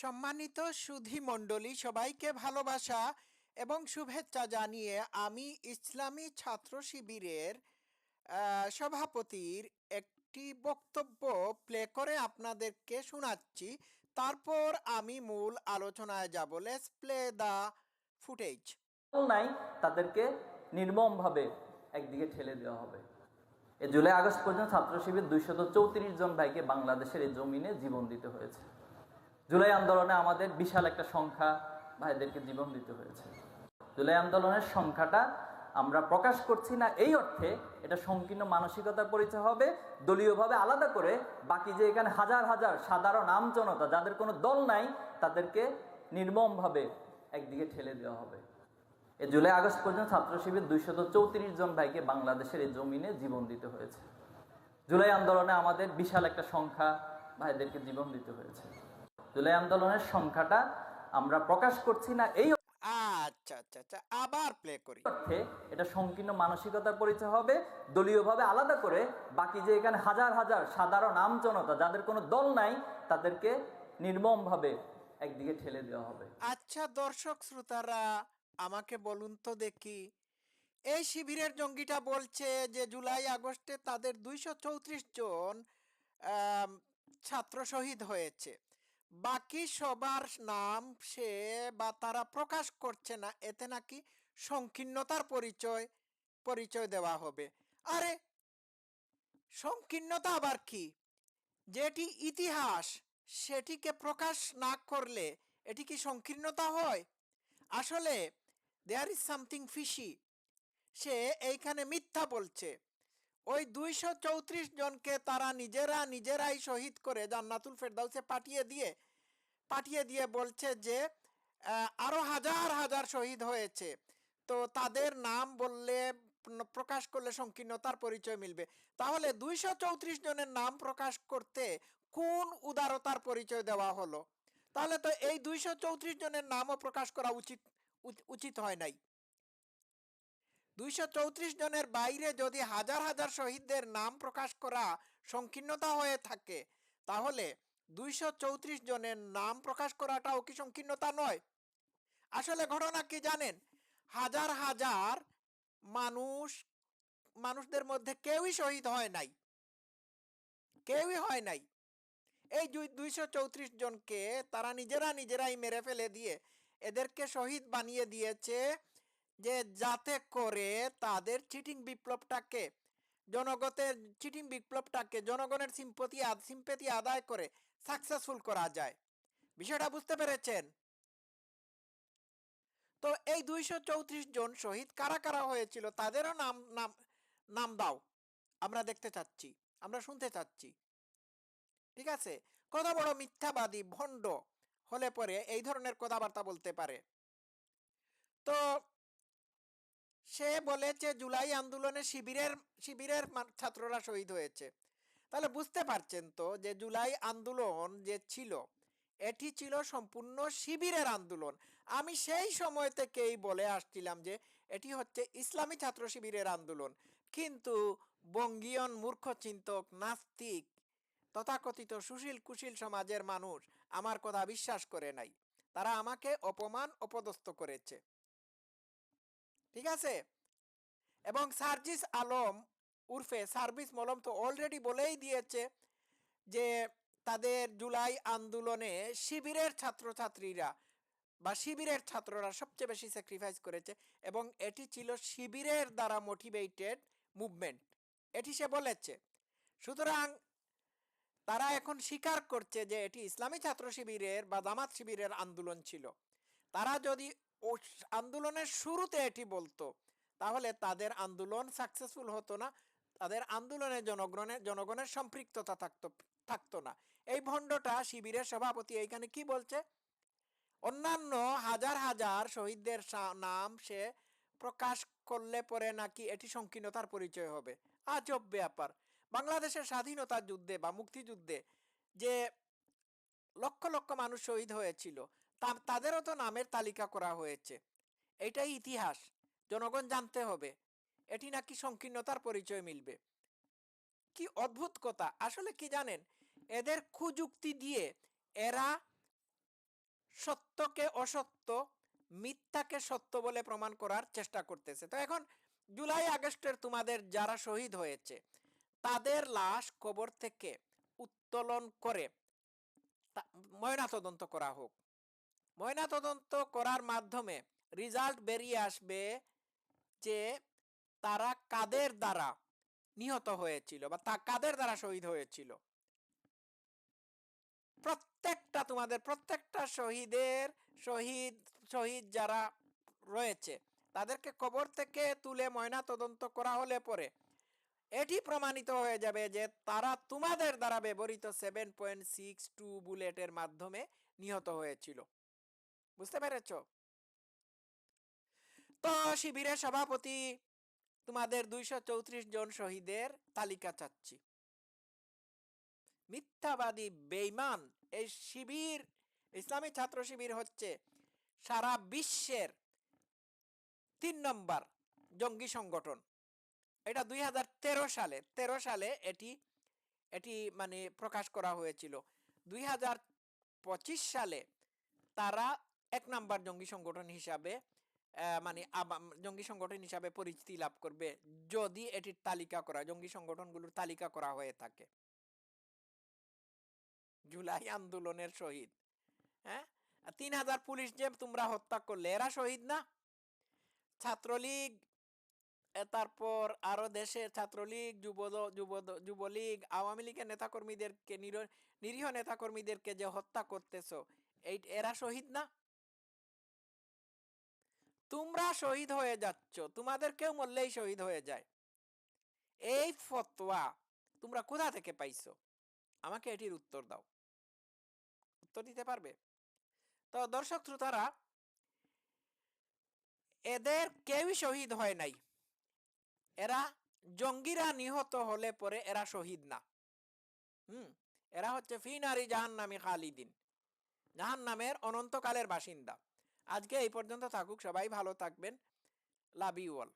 সম্মানিত সুধী মণ্ডলী, সবাইকে ভালোবাসা এবং শুভেচ্ছা জানিয়ে আমি ইসলামী ছাত্র শিবিরের সভাপতির একটি বক্তব্য প্লে করে আপনাদেরকে শোনাচ্ছি। তারপর আমি মূল আলোচনায় যাব। লেটস প্লে দ্য ফুটেজ নাই, তাদেরকে নির্মমভাবে একদিকে ঠেলে দেওয়া হবে। এ জুলাই আগস্ট পর্যন্ত ছাত্র শিবির দুইশত চৌত্রিশ জন ভাইকে বাংলাদেশের এই জমিনে জীবন দিতে হয়েছে। জুলাই আন্দোলনে আমাদের বিশাল একটা সংখ্যা ভাইদেরকে জীবন দিতে হয়েছে। জুলাই আন্দোলনের সংখ্যাটা আমরা প্রকাশ করছি না এই অর্থে, এটা সংকীর্ণ মানসিকতার পরিচয় হবে, দলীয়ভাবে আলাদা করে বাকি যে এখানে হাজার হাজার সাধারণ আম জনতা, যাদের কোনো দল নাই, তাদেরকে নির্মমভাবে একদিকে ঠেলে দেওয়া হবে। এ জুলাই আগস্ট পর্যন্ত ছাত্র শিবির দুইশত চৌত্রিশ জন ভাইকে বাংলাদেশের এই জমিনে জীবন দিতে হয়েছে। জুলাই আন্দোলনে আমাদের বিশাল একটা সংখ্যা ভাইদেরকে জীবন দিতে হয়েছে। জুলাই আন্দোলনের সংখ্যাটা আমরা প্রকাশ করছি না এই আচ্ছা আচ্ছা আচ্ছা আবার প্লে করি। অর্থে এটা সংকীর্ণ মানসিকতার পরিচয় হবে দলীয়ভাবে আলাদা করে বাকি যে এখানে হাজার হাজার সাধারণ আম জনতা যাদের কোনো দল নাই তাদেরকে নির্মমভাবে একদিকে ঠেলে দেওয়া হবে। আচ্ছা দর্শক শ্রোতারা আমাকে বলুন তো দেখি। এই শিবিরের জঙ্গিটা বলছে যে জুলাই আগস্টে তাদের দুইশো চৌত্রিশ জন ছাত্র শহীদ হয়েছে। বাকি সবার নাম সে বা তারা প্রকাশ করছে না, এতে নাকি সংকীর্ণতার পরিচয় পরিচয় দেওয়া হবে। আরে, সংকীর্ণতা আবার কি? যেটি ইতিহাস, সেটিকে প্রকাশ না করলে এটি কি সংকীর্ণতা হয়? আসলে দেয়ার ইজ সামথিং ফিশি সে এইখানে মিথ্যা বলছে। ওই দুইশো চৌত্রিশ জনকে তারা নিজেরা নিজেরাই শহীদ করে জান্নাতুল ফেরদাউসে পাঠিয়ে দিয়ে পাঠিয়ে দিয়ে বলছে যে আহ, আরও হাজার হাজার শহীদ হয়েছে। তো তাদের নাম বললে প্রকাশ করলে সংকীর্ণতার পরিচয় মিলবে। তাহলে দুইশো চৌত্রিশ জনের নাম প্রকাশ করতে কোন উদারতার পরিচয় দেওয়া হলো? তাহলে তো এই দুইশো চৌত্রিশ জনের নামও প্রকাশ করা উচিত উচিত হয় নাই। দুইশো চৌত্রিশ জনের বাইরে যদি হাজার হাজার শহীদদের নাম প্রকাশ করা সংকীর্ণতা হয়ে থাকে, তাহলে দুইশো চৌত্রিশ জনের নাম প্রকাশ করাটাও কি সংকীর্ণতা নয়? আসলে ঘটনা কি জানেন? হাজার হাজার মানুষ, মানুষদের মধ্যে কেউই শহীদ হয় নাই। কেউই হয় নাই। এই দুইশো চৌত্রিশ জনকে তারা নিজেরা নিজেরাই মেরে ফেলে দিয়ে এদেরকে শহীদ বানিয়ে দিয়েছে যে যাতে করে তাদের চিটিং বিপ্লবটাকে জনগতের চিটিং বিপ্লবটাকে, জনগণের সিম্পতি সিম্পেতি আদায় করে সাকসেসফুল করা যায়। বিষয়টা বুঝতে পেরেছেন? তো এই দুইশো চৌত্রিশ জন শহীদ কারা কারা হয়েছিল তাদেরও নাম নাম নাম দাও। আমরা দেখতে চাচ্ছি, আমরা শুনতে চাচ্ছি। ঠিক আছে? কত বড় মিথ্যাবাদী, ভণ্ড হলে পরে এই ধরনের কথাবার্তা বলতে পারে। তো সে বলেছে, জুলাই আন্দোলনে শিবিরের শিবিরের ছাত্ররা শহীদ হয়েছে। তাহলে বুঝতে পারছেন তো যে জুলাই আন্দোলন যে ছিল, এটি ছিল সম্পূর্ণ শিবিরের আন্দোলন। আমি সেই সময় থেকেই বলে আসছিলাম যে এটি হচ্ছে ইসলামী ছাত্র শিবিরের আন্দোলন। কিন্তু বঙ্গীয়ন মূর্খ চিন্তক, নাস্তিক, তথাকথিত সুশীল কুশীল সমাজের মানুষ আমার কথা বিশ্বাস করে নাই। তারা আমাকে অপমান, অপদস্থ করেছে। ঠিক আছে? এবং সার্জিস আলম উর্ফে সার্ভিস মলম তো অলরেডি বলেই দিয়েছে যে তাদের জুলাই আন্দোলনে শিবিরের ছাত্রছাত্রীরা বা শিবিরের ছাত্ররা সবচেয়ে বেশি স্যাক্রিফাইস করেছে এবং এটি ছিল শিবিরের দ্বারা মোটিভেটেড মুভমেন্ট এটি সে বলেছে। সুতরাং তারা এখন স্বীকার করছে যে এটি ইসলামী ছাত্র শিবিরের বা জামাত শিবিরের আন্দোলন ছিল। তারা যদি আন্দোলনের শুরুতে এটি বলতো। তাহলে তাদের আন্দোলন সাকসেসফুল হতো না, তাদের আন্দোলনে জনগণের জনগণের সম্পৃক্ততা থাকতো থাকতো না। এই ভণ্ডটা শিবিরের সভাপতি এইখানে কি বলছে? অন্যান্য হাজার হাজার শহীদদের নাম সে প্রকাশ করলে পরে নাকি এটি সংকীর্ণতার পরিচয় হবে। আজব ব্যাপার। বাংলাদেশের স্বাধীনতা যুদ্ধে বা মুক্তিযুদ্ধে যে লক্ষ লক্ষ মানুষ শহীদ হয়েছিল তাদেরও তো নামের তালিকা করা হয়েছে। এটাই ইতিহাস, জনগণ জানতে হবে। এটি নাকি সংকীর্ণতার পরিচয় মিলবে? কি অদ্ভুত কথা! আসলে কি জানেন? এদের কুযুক্তি দিয়ে এরা সত্যকে অসত্য, মিথ্যাকে সত্য বলে প্রমাণ করার চেষ্টা করতেছে। তো এখন জুলাই আগস্টের তোমাদের যারা শহীদ হয়েছে, তাদের লাশ কবর থেকে উত্তোলন করে ময়নাতদন্ত করা হোক। ময়নাতদন্ত করার মাধ্যমে রেজাল্ট বেরিয়ে আসবে যে তারা কাদের দ্বারা নিহত হয়েছিল বা তা কাদের দ্বারা শহীদ হয়েছিল। প্রত্যেকটা তোমাদের, প্রত্যেকটা শহীদের শহীদ শহীদ যারা রয়েছে, তাদেরকে কবর থেকে তুলে ময়না তদন্ত করা হলে পরে এটি প্রমাণিত হয়ে যাবে যে তারা তোমাদের দ্বারা ব্যবহৃত সেভেন পয়েন্ট সিক্স টু বুলেটের মাধ্যমে নিহত হয়েছিল। বুঝতে পেরেছ? তো শিবিরের সভাপতি তোমাদের দুইশো চৌত্রিশ জন শহীদের তালিকা চাচ্ছি। মিথ্যাবাদী বেইমান এই শিবির, ইসলামী ছাত্র শিবির হচ্ছে সারা বিশ্বের তিন নম্বর জঙ্গি সংগঠন। এটা দুই হাজার তেরো সালে তেরো সালে এটি এটি মানে প্রকাশ করা হয়েছিল। দুই সালে তারা এক নাম্বার জঙ্গি সংগঠন হিসাবে মানে জঙ্গি সংগঠন হিসাবে পরিচিতি লাভ করবে যদি এটির তালিকা করা জঙ্গি সংগঠনগুলোর তালিকা করা হয়ে থাকে। জুলাই আন্দোলনের শহীদ হ্যাঁ? তিন হাজার পুলিশ যে তোমরা হত্যা করলে এরা শহীদ না? ছাত্রলীগ তারপর আরও দেশে ছাত্রলীগ যুব যুব যুবলীগ আওয়ামী লীগের নেতাকর্মীদেরকে নির- নিরীহ নেতাকর্মীদেরকে যে হত্যা করতেছো এই এরা শহীদ না? তোমরা শহীদ হয়ে যাচ্ছ। তোমাদের কেউ মরলেই শহীদ হয়ে যায়। এই ফতোয়া তোমরা কোথা থেকে পাইছো? আমাকে এটির উত্তর দাও। উত্তর দিতে পারবে? তো দর্শক শ্রোতারা, এদের কেউই শহীদ হয় নাই। এরা জঙ্গিরা নিহত হলে পরে এরা শহীদ না। হুম, এরা হচ্ছে ফিনারি জাহান নামী খালিদিন। জাহান নামের অনন্তকালের বাসিন্দা। আজকে এই পর্যন্ত থাকুক সবাই ভালো থাকবেন। Love you all